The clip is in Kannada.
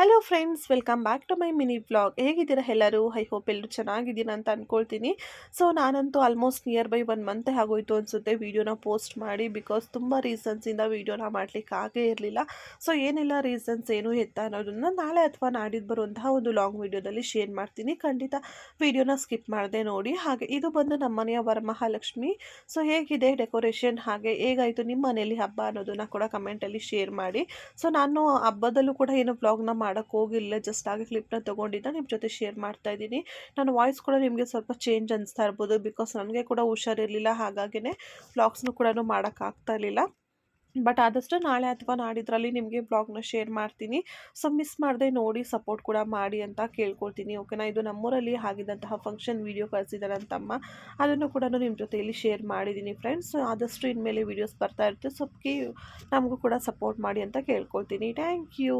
Hello friends welcome back to my mini vlog ಹೇಗಿದ್ದೀರಾ ಎಲ್ಲರೂ? ಐ ಹೋಪ್ ಎಲ್ಲರೂ ಚೆನ್ನಾಗಿದ್ದೀರಾ ಅಂತ ಅಂದ್ಕೊಳ್ತೀನಿ ಸೊ ನಾನಂತೂ ಆಲ್ಮೋಸ್ಟ್ ನಿಯರ್ ಬೈ ಒನ್ ಮಂತೆ ಆಗೋಯ್ತು ಅನಿಸುತ್ತೆ ವೀಡಿಯೋನ ಪೋಸ್ಟ್ ಮಾಡಿ ಬಿಕಾಸ್ ತುಂಬ ರೀಸನ್ಸಿಂದ ವೀಡಿಯೋನ ಮಾಡಲಿಕ್ಕೆ ಆಗೇ ಇರಲಿಲ್ಲ. ಸೊ ಏನೆಲ್ಲ ರೀಸನ್ಸ್ ಏನು ಎತ್ತ ಅನ್ನೋದನ್ನು ನಾಳೆ ಅಥವಾ ನಾಡಿದ್ದು ಬರುವಂತಹ ಒಂದು ಲಾಂಗ್ ವೀಡಿಯೋದಲ್ಲಿ ಶೇರ್ ಮಾಡ್ತೀನಿ. ಖಂಡಿತ ವೀಡಿಯೋನ ಸ್ಕಿಪ್ ಮಾಡಿದೆ ನೋಡಿ. ಹಾಗೆ ಇದು ಬಂದು ನಮ್ಮ ಮನೆಯ ವರಮಹಾಲಕ್ಷ್ಮಿ. ಸೊ ಹೇಗಿದೆ ಡೆಕೋರೇಷನ್ ಹಾಗೆ ಹೇಗಾಯಿತು ನಿಮ್ಮ ಮನೆಯಲ್ಲಿ ಹಬ್ಬ ಅನ್ನೋದನ್ನು ಕೂಡ ಕಮೆಂಟಲ್ಲಿ ಶೇರ್ ಮಾಡಿ. ಸೊ ನಾನು ಹಬ್ಬದಲ್ಲೂ ಕೂಡ ಏನು ವ್ಲಾಗ್ನ ಮಾಡೋಕ್ಕೆ ಹೋಗಿಲ್ಲ ಜಸ್ಟ್ ಆಗಿ ಕ್ಲಿಪ್ನ ತೊಗೊಂಡಿದ್ದ ನಿಮ್ಮ ಜೊತೆ ಶೇರ್ ಮಾಡ್ತಾ ಇದ್ದೀನಿ. ನಾನು ವಾಯ್ಸ್ ಕೂಡ ನಿಮಗೆ ಸ್ವಲ್ಪ ಚೇಂಜ್ ಅನಿಸ್ತಾ ಇರ್ಬೋದು ಬಿಕಾಸ್ ನನಗೆ ಕೂಡ ಹುಷಾರಿರಲಿಲ್ಲ, ಹಾಗಾಗಿನೇ ವ್ಲಾಗ್ಸ್ನು ಕೂಡ ಮಾಡೋಕ್ಕಾಗ್ತಾ ಇರಲಿಲ್ಲ. ಬಟ್ ಆದಷ್ಟು ನಾಳೆ ಅಥವಾ ನಾಡಿದ್ರಲ್ಲಿ ನಿಮಗೆ ಬ್ಲಾಗ್ನ ಶೇರ್ ಮಾಡ್ತೀನಿ. ಸೊ ಮಿಸ್ ಮಾಡದೆ ನೋಡಿ ಸಪೋರ್ಟ್ ಕೂಡ ಮಾಡಿ ಅಂತ ಕೇಳ್ಕೊಳ್ತೀನಿ ಓಕೆನಾ ಇದು ನಮ್ಮೂರಲ್ಲಿ ಆಗಿದ್ದಂತಹ ಫಂಕ್ಷನ್ ವೀಡಿಯೋ ಕಳಿಸಿದ್ದಾರೆ ಅಂತಮ್ಮ. ಅದನ್ನು ಕೂಡ ನಿಮ್ಮ ಜೊತೆಯಲ್ಲಿ ಶೇರ್ ಮಾಡಿದ್ದೀನಿ ಫ್ರೆಂಡ್ಸ್ ಆದಷ್ಟು ಇನ್ಮೇಲೆ ವೀಡಿಯೋಸ್ ಬರ್ತಾ ಇರುತ್ತೆ. ಸೊ ನಮಗೂ ಕೂಡ ಸಪೋರ್ಟ್ ಮಾಡಿ ಅಂತ ಕೇಳ್ಕೊಳ್ತೀನಿ. Thank you